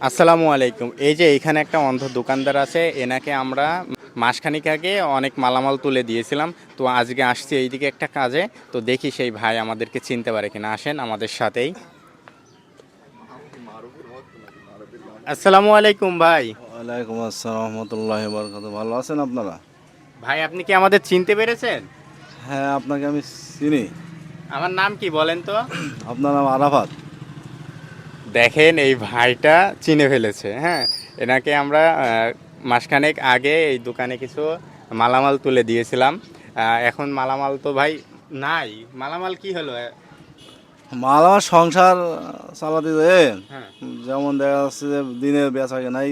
আসসালামু আলাইকুম। এই যে এখানে একটা অন্ধ দোকানদার আছে এনাকে আমরা মাসখানিক আগে অনেক মালামাল তুলে দিয়েছিলাম। তো আজকে আসছি এইদিকে একটা কাজে। তো দেখি সেই ভাই আমাদেরকে চিনতে পারে কিনা। আসেন আমাদের সাথেই। আসসালামু আলাইকুম ভাই। ওয়ালাইকুম আসসালাম রহমতুল্লাহ বরকাত ভালো আছেন আপনারা? ভাই আপনি কি আমাদের চিনতে পেরেছেন? হ্যাঁ আপনাকে আমি চিনি। আমার নাম কি বলেন তো? আপনার নাম আরাফাত। দেখেন এই ভাইটা চিনে ফেলেছে হ্যাঁ? এনাকে আমরা মাসখানেক আগে এই দোকানে কিছু মালামাল তুলে দিয়েছিলাম। এখন মালামাল তো ভাই নাই। মালামাল কি হলো? মালামাল সংসার চালাতে যে হ্যাঁ। যেমন দেখা যাচ্ছে যে দিনে বেচা কেনাই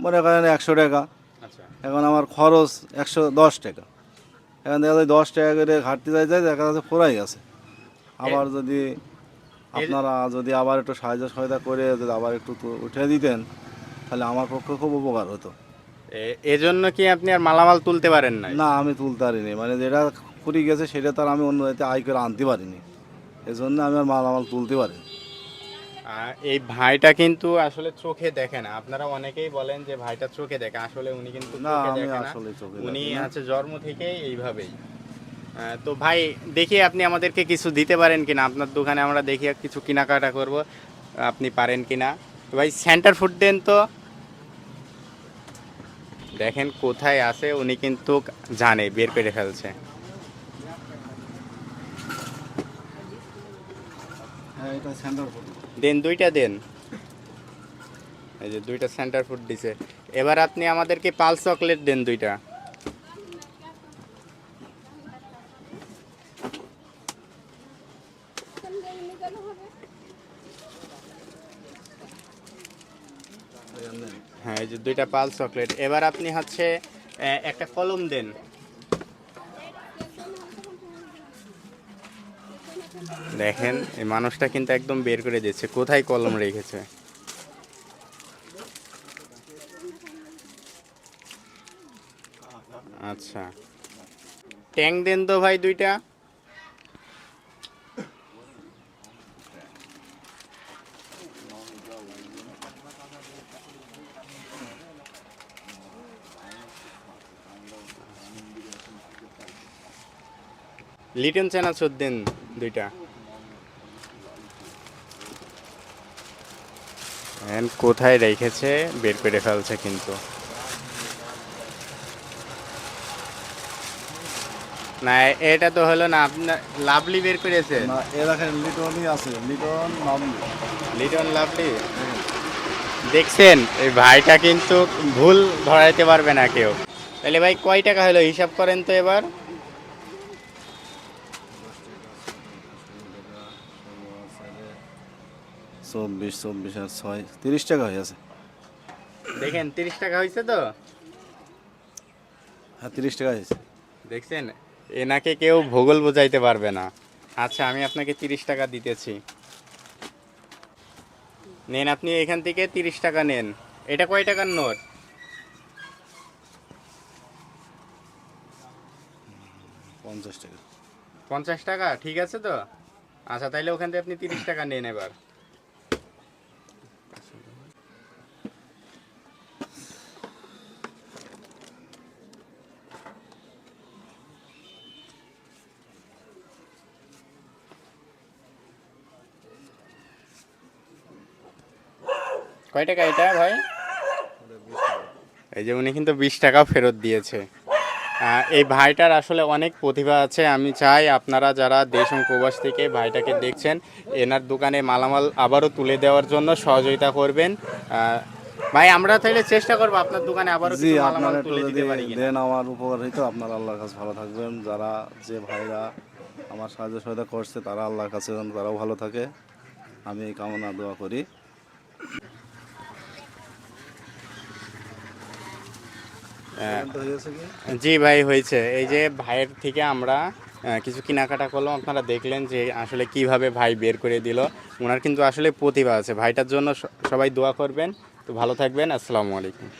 মনে করেন একশো টাকা। আচ্ছা। এখন আমার খরচ একশো দশ টাকা। এখন দেখা যায় দশ টাকা করে ঘাটতি যায় যায় দেখা যাচ্ছে ফুরাই গেছে। আবার যদি আপনারা যদি আবার একটু সাহায্য সহায়তা করে যদি আবার একটু উঠে দিতেন তাহলে আমার পক্ষে খুব উপকার হতো। এজন্য কি আপনি আর মালামাল তুলতে পারেন না না আমি তুলতে পারিনি। মানে যেটা ফুরি গেছে সেটা তার আমি অন্য জায়গাতে আয় করে আনতে পারিনি। এজন্য আমি আর মালামাল তুলতে পারিনি। এই ভাইটা কিন্তু আসলে চোখে দেখে না। আপনারা অনেকেই বলেন যে ভাইটা চোখে দেখে আসলে উনি কিন্তু না আমি আসলে চোখে উনি আছে জন্ম থেকেই এইভাবেই। তো ভাই দেখি আপনি আমাদেরকে কিছু দিতে পারেন কিনা। আপনার দোকানে আমরা দেখি কিছু কেনাকাটা করব আপনি পারেন কিনা। ভাই সেন্টার ফুড দেন তো। দেখেন কোথায় আছে উনি কিন্তু জানে বের করে ফেলছে। হ্যাঁ দেন দুইটা দেন। এই যে দুইটা সেন্টার ফুড দিছে। এবার আপনি আমাদেরকে পাল চকলেট দেন দুইটা। হ্যাঁ এই যে দুইটা পাল চকলেট। এবার আপনি হচ্ছে একটা কলম দেন। দেখেন, এই মানুষটা কিন্তু একদম বের করে দিচ্ছে কোথায় কলম রেখেছে? আচ্ছা। ট্যাং দেন তো ভাই দুইটা। লিটন চানাচুর দেন দুইটা কোথায় রেখেছে? বের করে ফেলছে কিন্তু। না এটা তো হলো না আপনার লাভলি বের করেছে। না এ দেখেন লিটনই আছে। লিটন লাভলি? দেখছেন এই ভাইটা কিন্তু ভুল ধরাইতে পারবে না কেউ। তাহলে ভাই কয় টাকা হলো? হিসাব করেন তো এবার। চব্বিশ চব্বিশ আর ছয়। তিরিশ টাকা হয়ে আছে। দেখেন তিরিশ টাকা হয়েছে তো? হ্যাঁ তিরিশ টাকা হয়েছে। দেখছেন? এনাকে কেউ ভূগোল বোঝাইতে পারবে না। আচ্ছা আমি আপনাকে তিরিশ টাকা দিতেছি। নেন আপনি এখান থেকে তিরিশ টাকা নেন। এটা কয় টাকার নোট? পঞ্চাশ টাকা। পঞ্চাশ টাকা ঠিক আছে তো? আচ্ছা তাইলে ওখান থেকে আপনি তিরিশ টাকা নেন এবার। কয় টাকা এটা ভাই? এই যে উনি কিন্তু বিশ টাকাও ফেরত দিয়েছে। এই ভাইটার আসলে অনেক প্রতিভা আছে আমি চাই আপনারা যারা দেশ এবং প্রবাস থেকে ভাইটাকে দেখছেন এনার দোকানে মালামাল আবারও তুলে দেওয়ার জন্য সহযোগিতা করবেন। ভাই আমরা তাহলে চেষ্টা করব আপনার দোকানে আবারও জি কিছু মালামাল একটু তুলে যদি দিতে পারি দেন আমার উপকার হইতো আপনারা আল্লাহর কাছে ভালো থাকবেন। যারা যে ভাইরা আমার সাহায্য সহায়তা করছে তারা আল্লাহর কাছে যেন তারাও ভালো থাকে। আমি এই কামনা দোয়া করি হ্যাঁ। তো হয়েছে কি জি ভাই, হয়েছে। এই যে ভাইয়ের থেকে আমরা কিছু কেনাকাটা করলাম। আপনারা দেখলেন যে আসলে কীভাবে ভাই বের করে দিল। ওনার কিন্তু আসলে প্রতিভা আছে। ভাইটার জন্য সবাই দোয়া করবেন। তো ভালো থাকবেন। আসসালামু আলাইকুম।